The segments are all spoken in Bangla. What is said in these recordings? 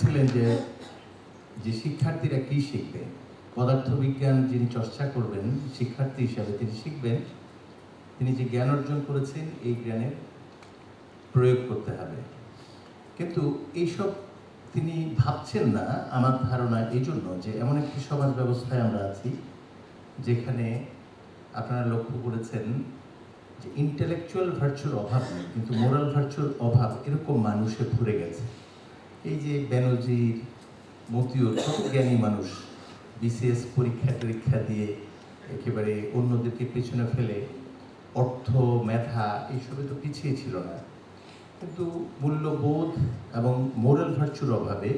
বলেছিলেন যে যে শিক্ষার্থীরা কি শিখবে? পদার্থবিজ্ঞান যিনি চর্চা করবেন, শিক্ষার্থী হিসাবে তিনি শিখবেন, তিনি যে জ্ঞান অর্জন করেছেন, এই জ্ঞানের প্রয়োগ করতে হবে। কিন্তু এইসব তিনি ভাবছেন না আমার ধারণা এই জন্য যে, এমন একটি সমাজ ব্যবস্থায় আমরা আছি, যেখানে আপনারা লক্ষ্য করেছেন যে ইন্টেলেকচুয়াল ভার্চুর অভাব নেই, কিন্তু মোরাল ভার্চুর অভাব এরকম মানুষে ভরে গেছে। এই যে ব্যানর্জির মতিউর কত জ্ঞানী মানুষ বিসিএস পরীক্ষা টরীক্ষা দিয়ে একেবারে অন্যদেরকে পেছনে ফেলে, অর্থ, মেধা এইসবে তো পিছিয়ে ছিল না। কিন্তু মূল্যবোধ এবং মোরাল ভার্চুর অভাবে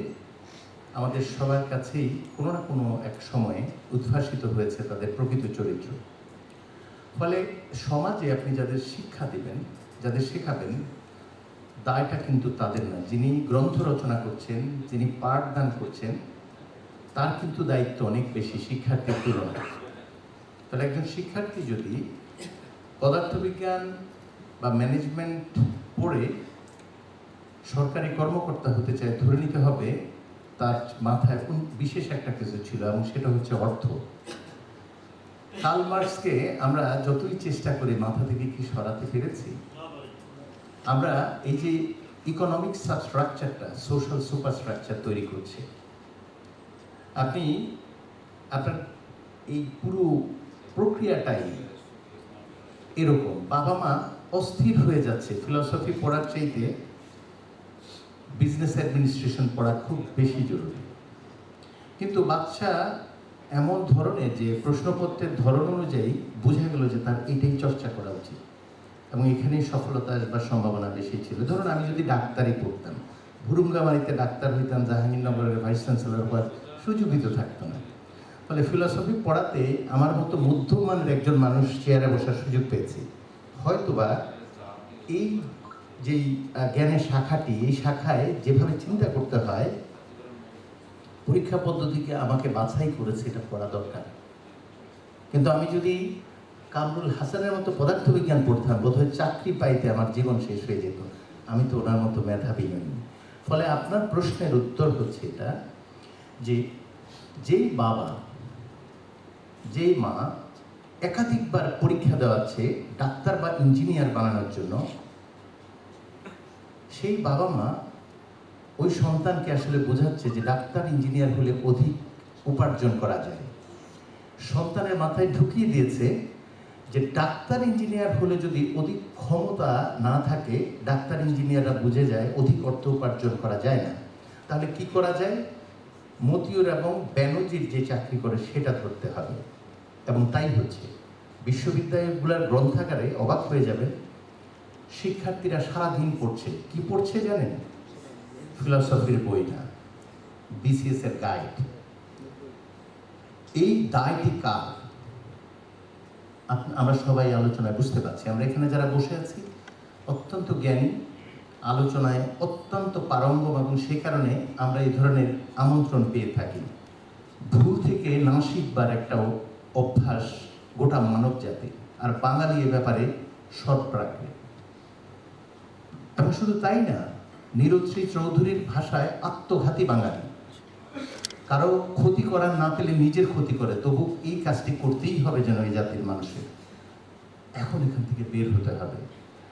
আমাদের সবার কাছেই কোনো না কোনো এক সময়ে উদ্ভাসিত হয়েছে তাদের প্রকৃত চরিত্র। ফলে সমাজে আপনি যাদের শিক্ষা দিবেন, যাদের শেখাবেন দায়টা কিন্তু তাদের না। যিনি গ্রন্থ রচনা করছেন, যিনি পাঠদান করছেন, তার কিন্তু দায়িত্ব অনেক বেশি শিক্ষার্থীর তুলনায়। তাহলে একজন শিক্ষার্থী যদি পদার্থবিজ্ঞান বা ম্যানেজমেন্ট পড়ে সরকারি কর্মকর্তা হতে চায়, ধরে নিতে হবে তার মাথায় বিশেষ একটা কিছু ছিল এবং সেটা হচ্ছে অর্থ। কার্ল মার্কসকে আমরা যতই চেষ্টা করি মাথা থেকে কি সরাতে পেরেছি আমরা এই যে ইকোনমিক স্ট্রাকচারটা সোশ্যাল সুপার স্ট্রাকচার তৈরি করছে, আপনি, আপনার এই পুরো প্রক্রিয়াটাই এরকম। বাবা মা অস্থির হয়ে যাচ্ছে। ফিলসফি পড়ার চাইতে বিজনেস অ্যাডমিনিস্ট্রেশন পড়া খুব বেশি জরুরি। কিন্তু বাচ্চা এমন ধরনের যে প্রশ্নপত্রের ধরন অনুযায়ী বোঝা গেল যে তার এটাই চর্চা করা উচিত। এবং এখানেই সফলতা আসবার সম্ভাবনা বেশি ছিল। ধরুন আমি যদি ডাক্তারি পড়তাম, ভুরুঙ্গামারিতে ডাক্তার হইতাম, জাহাঙ্গীরনগরের ভাইস চ্যান্সেলর হওয়ার সুযোগিত থাকতো না। ফলে ফিলসফি পড়াতে আমার মতো মধ্যমানের একজন মানুষ চেয়ারে বসার সুযোগ পেয়েছি। হয়তোবা এই যেই জ্ঞানের শাখাটি, এই শাখায় যেভাবে চিন্তা করতে হয়, পরীক্ষা পদ্ধতিকে আমাকে বাছাই করেছে এটা পড়া দরকার। কিন্তু আমি যদি কামরুল হাসানের মতো পদার্থবিজ্ঞান পড়তাম বোধহয় চাকরি পাইতে আমার জীবন শেষ হয়ে যেত। আমি তো ওনার মতো মেধাবী নই। ফলে আপনার প্রশ্নের উত্তর হচ্ছে এটা যে, যেই বাবা, যেই মা একাধিকবার পরীক্ষা দেওয়াচ্ছে ডাক্তার বা ইঞ্জিনিয়ার বানানোর জন্য, সেই বাবা মা ওই সন্তানকে আসলে বোঝাচ্ছে যে ডাক্তার, ইঞ্জিনিয়ার হলে অধিক উপার্জন করা যায়। সন্তানের মাথায় ঢুকিয়ে দিয়েছে যে ডাক্তার ইঞ্জিনিয়ার হলে যদি অধিক ক্ষমতা না থাকে, ডাক্তার ইঞ্জিনিয়াররা বুঝে যায় অধিক অর্থ উপার্জন করা যায় না। তাহলে কি করা যায়? মতিউর এবং ব্যানর্জির যে চাকরি করে সেটা ধরতে হবে। এবং তাই হচ্ছে। বিশ্ববিদ্যালয়গুলোর গ্রন্থাগারে অবাক হয়ে যাবেন, শিক্ষার্থীরা সারাদিন পড়ছে। কি পড়ছে জানেন? ফিলসফির বই না। বিসিএস এর গাইড। এই দায়টি কার? আমরা সবাই আলোচনায় বুঝতে পারছি। আমরা এখানে যারা বসে আছি, অত্যন্ত জ্ঞানী, আলোচনায় অত্যন্ত পারঙ্গম এবং সে কারণে আমরা এই ধরনের আমন্ত্রণ পেয়ে থাকি। ভুল থেকে না শিখবার একটা অভ্যাস গোটা মানব জাতি আর বাঙালি এ ব্যাপারে সৎপ্রাজ্ঞ এবং শুধু তাই না নীরশ্রী চৌধুরীর ভাষায় আত্মঘাতী বাঙালি। কারও ক্ষতি করার না পেলে নিজের ক্ষতি করে, তবু এই কাজটি করতেই হবে যেন এই জাতির মানুষের। এখন এখান থেকে বের হতে হবে।